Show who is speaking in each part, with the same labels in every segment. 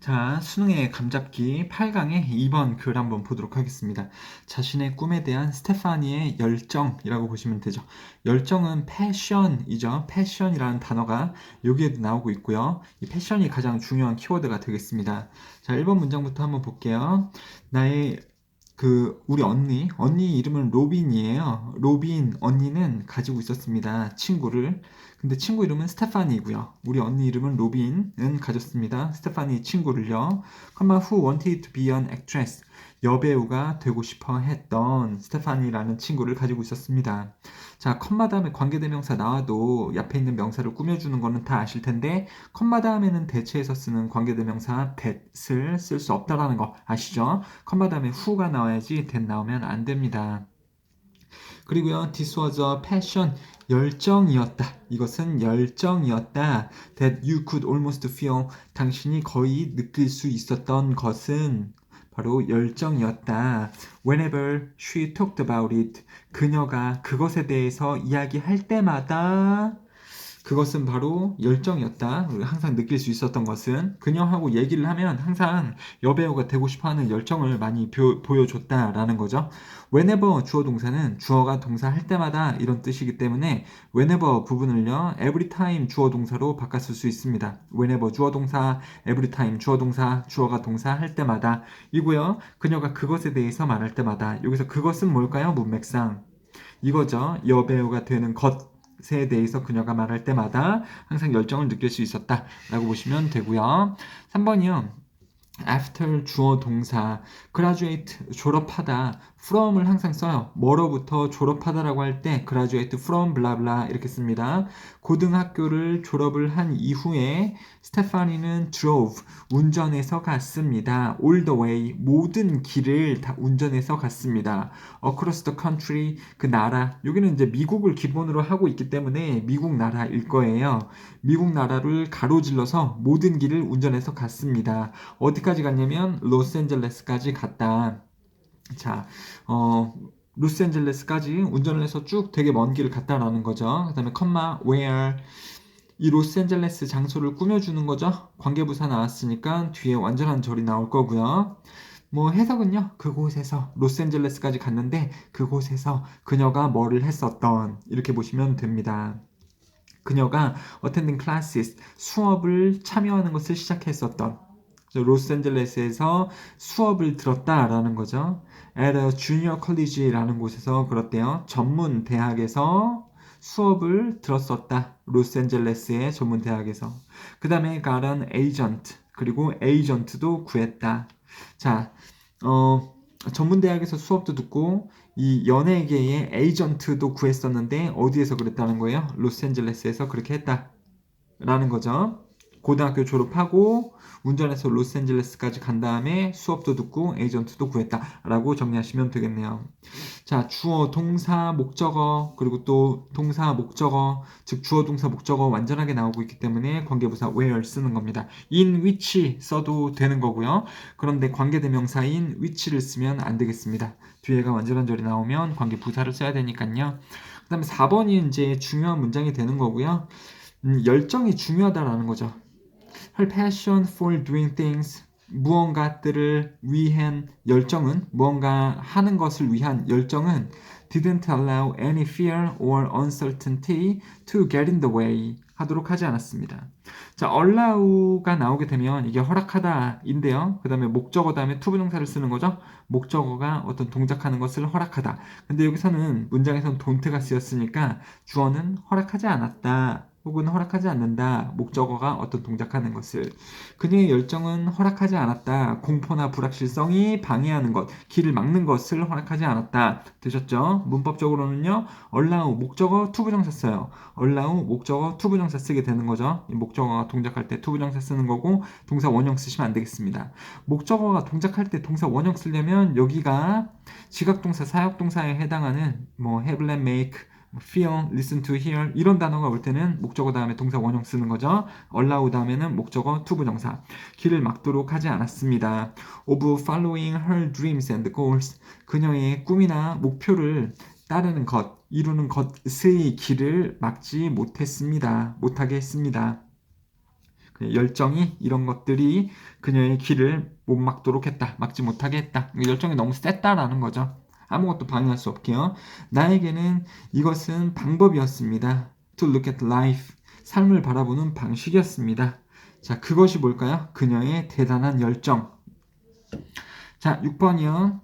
Speaker 1: 자, 수능의 감잡기 8강의 2번 글 한번 보도록 하겠습니다. 자신의 꿈에 대한 스테파니의 열정이라고 보시면 되죠. 열정은 패션이죠. 패션이라는 단어가 여기에도 나오고 있고요. 이 패션이 가장 중요한 키워드가 되겠습니다. 자, 1번 문장부터 한번 볼게요. 나의 그 우리 언니, 언니 이름은 로빈이에요. 로빈 언니는 가지고 있었습니다. 친구를. 근데 친구 이름은 스테파니고요. 우리 언니 이름은 로빈은 가졌습니다. 스테파니 친구를요. 컴마 who wanted to be an actress. 여배우가 되고 싶어 했던 스테파니라는 친구를 가지고 있었습니다. 자, 다음에 관계대명사 나와도 옆에 있는 명사를 꾸며주는 거는 다 아실 텐데 컴마 다음에는 대체해서 쓰는 관계대명사 that을 쓸 수 없다라는 거 아시죠? 다음에 who가 나와야지 that 나오면 안 됩니다. 그리고요, this was a passion. 열정이었다. 이것은 열정이었다. That you could almost feel. 당신이 거의 느낄 수 있었던 것은 바로 열정이었다. Whenever she talked about it. 그녀가 그것에 대해서 이야기할 때마다 그것은 바로 열정이었다. 항상 느낄 수 있었던 것은 그녀하고 얘기를 하면 항상 여배우가 되고 싶어하는 열정을 많이 표, 보여줬다라는 거죠. whenever 주어 동사는 주어가 동사 할 때마다 이런 뜻이기 때문에 whenever 부분을요 every time 주어 동사로 바꿨을 수 있습니다. whenever 주어 동사, every time 주어 동사, 주어가 동사 할 때마다 이고요. 그녀가 그것에 대해서 말할 때마다 여기서 그것은 뭘까요? 문맥상 이거죠. 여배우가 되는 것것 에 대해서 그녀가 말할 때마다 항상 열정을 느낄 수 있었다라고 보시면 되고요. 3번이요. After 주어 동사 graduate 졸업하다 from을 항상 써요. 뭐로부터 졸업하다라고 할 때 graduate from blah 이렇게 씁니다. 고등학교를 졸업을 한 이후에 스테파니는 drove 운전해서 갔습니다. all the way 모든 길을 다 운전해서 갔습니다. across the country 그 나라 여기는 이제 미국을 기본으로 하고 있기 때문에 미국 나라일 거예요. 미국 나라를 가로질러서 모든 길을 운전해서 갔습니다. 어디까지 갔냐면 로스앤젤레스까지 갔다. 자, 어, 로스앤젤레스까지 운전을 해서 쭉 되게 먼 길을 갔다라는 거죠. 그 다음에 컴마 where 이 로스앤젤레스 장소를 꾸며주는 거죠. 관계부사 나왔으니까 뒤에 완전한 절이 나올 거고요. 뭐 해석은요. 그곳에서 로스앤젤레스까지 갔는데 그곳에서 그녀가 뭐를 했었던 이렇게 보시면 됩니다. 그녀가 attending classes 수업을 참여하는 것을 시작했었던 로스앤젤레스에서 수업을 들었다라는 거죠. at a junior college라는 곳에서 그렇대요. 전문 대학에서 수업을 들었었다. 로스앤젤레스의 전문 대학에서. 그 다음에 got an agent 그리고 에이전트도 구했다. 자, 어, 전문 대학에서 수업도 듣고 이 연예계의 에이전트도 구했었는데 어디에서 그랬다는 거예요? 로스앤젤레스에서 그렇게 했다 라는 거죠. 고등학교 졸업하고 운전해서 로스앤젤레스까지 간 다음에 수업도 듣고 에이전트도 구했다라고 정리하시면 되겠네요. 자, 주어, 동사, 목적어 그리고 또 동사, 목적어 즉 주어, 동사, 목적어 완전하게 나오고 있기 때문에 관계부사 where 쓰는 겁니다. in which 써도 되는 거고요. 그런데 관계대명사인 which를 쓰면 안 되겠습니다. 뒤에가 완전한 절이 나오면 관계부사를 써야 되니까요. 그 다음에 4번이 이제 중요한 문장이 되는 거고요. 음, 열정이 중요하다라는 거죠. Her passion for doing things 무언가들을 위한 열정은 무언가 하는 것을 위한 열정은 didn't allow any fear or uncertainty to get in the way 하도록 하지 않았습니다. 자, allow가 나오게 되면 이게 허락하다인데요. 그 다음에 목적어 다음에 투부정사를 쓰는 거죠. 목적어가 어떤 동작하는 것을 허락하다. 근데 여기서는 문장에서는 don't가 쓰였으니까 주어는 허락하지 않았다. 혹은 허락하지 않는다. 목적어가 어떤 동작하는 것을. 그녀의 열정은 허락하지 않았다. 공포나 불확실성이 방해하는 것, 길을 막는 것을 허락하지 않았다. 되셨죠? 문법적으로는요. allow 목적어 투부정사 써요. allow 목적어 투부정사 쓰게 되는 거죠. 목적어가 동작할 때 투부정사 쓰는 거고 동사 원형 쓰시면 안 되겠습니다. 목적어가 동작할 때 동사 원형 쓰려면 여기가 지각동사, 사역동사에 해당하는 뭐 have, let, make feel, listen to, hear 이런 단어가 올 때는 목적어 다음에 동사 원형 쓰는 거죠. allow 다음에는 목적어 투부정사. 길을 막도록 하지 않았습니다. of following her dreams and goals. 그녀의 꿈이나 목표를 따르는 것, 이루는 것의 길을 막지 못했습니다. 못하게 했습니다. 그냥 열정이 이런 것들이 그녀의 길을 못 막도록 했다. 막지 못하게 했다. 열정이 너무 셌다라는 거죠. 아무것도 방해할 수 없게요. 나에게는 이것은 방법이었습니다. To look at life. 삶을 바라보는 방식이었습니다. 자, 그것이 뭘까요? 그녀의 대단한 열정. 자, 6번이요.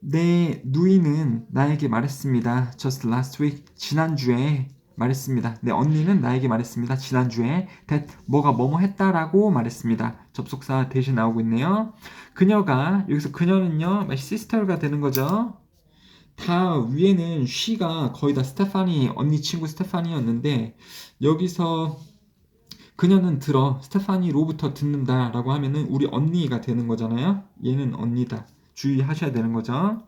Speaker 1: 내 누이는 나에게 말했습니다. Just last week. 지난주에 말했습니다. 내 언니는 나에게 말했습니다. 지난주에 that 뭐가 뭐뭐 했다라고 말했습니다. 접속사 대신 나오고 있네요. 그녀가 여기서 그녀는요, my sister가 되는 거죠. 다 위에는 she가 거의 다 스테파니 언니 친구 스테파니였는데 여기서 그녀는 들어 스테파니로부터 듣는다라고 하면은 우리 언니가 되는 거잖아요. 얘는 언니다. 주의하셔야 되는 거죠.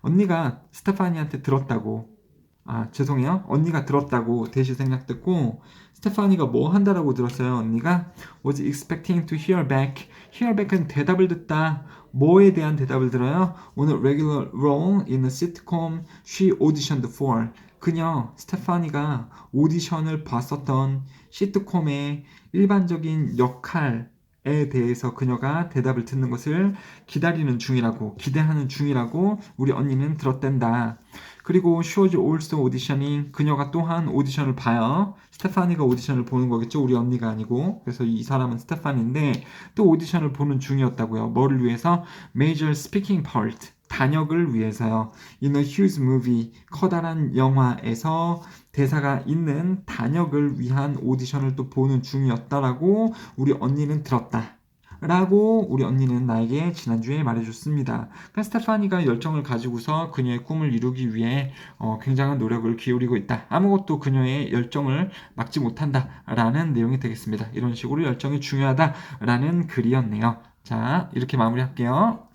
Speaker 1: 언니가 스테파니한테 들었다고. 아, 죄송해요. 언니가 들었다고 대시 생략 듣고 스테파니가 뭐 한다라고 들었어요. 언니가 was expecting to hear back. hear back은 대답을 듣다. 뭐에 대한 대답을 들어요? 오늘 regular role in a sitcom she auditioned for. 그녀 스테파니가 오디션을 봤었던 시트콤의 일반적인 역할 에 대해서 그녀가 대답을 듣는 것을 기다리는 중이라고 기대하는 중이라고 우리 언니는 들었댄다. 그리고 was also auditioning 그녀가 또한 오디션을 봐요. 스테파니가 오디션을 보는 거겠죠. 우리 언니가 아니고. 그래서 이 사람은 스테파니인데 또 오디션을 보는 중이었다고요. 뭐를 위해서? Major speaking part. 단역을 위해서요. A huge movie. 커다란 영화에서 대사가 있는 단역을 위한 오디션을 또 보는 중이었다라고 우리 언니는 들었다. 라고 우리 언니는 나에게 지난주에 말해줬습니다. 그러니까 스테파니가 열정을 가지고서 그녀의 꿈을 이루기 위해 어, 굉장한 노력을 기울이고 있다. 아무것도 그녀의 열정을 막지 못한다. 라는 내용이 되겠습니다. 이런 식으로 열정이 중요하다. 라는 글이었네요. 자, 이렇게 마무리할게요.